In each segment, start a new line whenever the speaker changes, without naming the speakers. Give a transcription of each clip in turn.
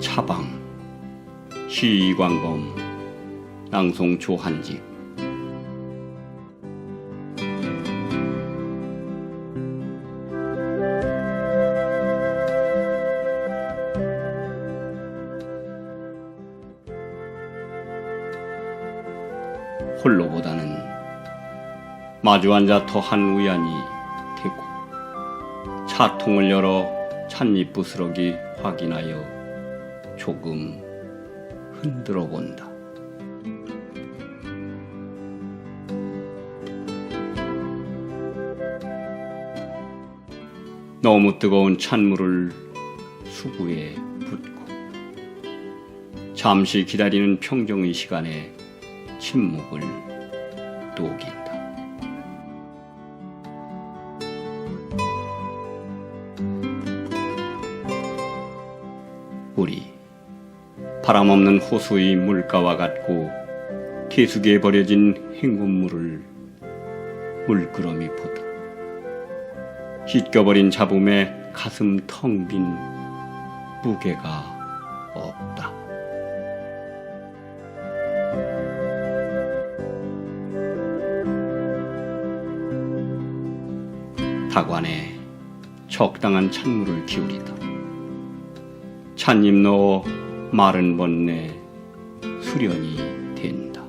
차방 시이광범 낭송 조한직 홀로보다는 마주 앉아 더한 우연이 되고 차통을 열어 찻잎 부스러기 확인하여 조금 흔들어 본다. 너무 뜨거운 찬물을 수구에 붓고 잠시 기다리는 평정의 시간에 침묵을 녹인다. 우리 바람 없는 호수의 물가와 같고 태수기에 버려진 행군물을 물끄러미 보다. 씻겨버린 잡음에 가슴 텅 빈 무게가 없다. 다관에 적당한 찬물을 기울이다. 찻잎 넣어 마른 번내 수련이 된다.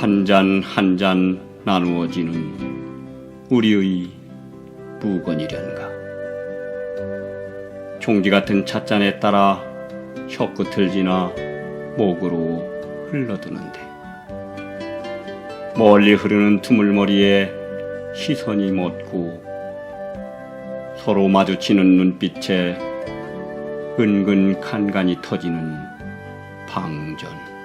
한 잔 한 잔 나누어지는 우리의 무건이련가. 종지 같은 찻잔에 따라 혀끝을 지나 목으로 흘러드는데 멀리 흐르는 두물머리에 시선이 멎고 서로 마주치는 눈빛에 은근 간간이 터지는 방전.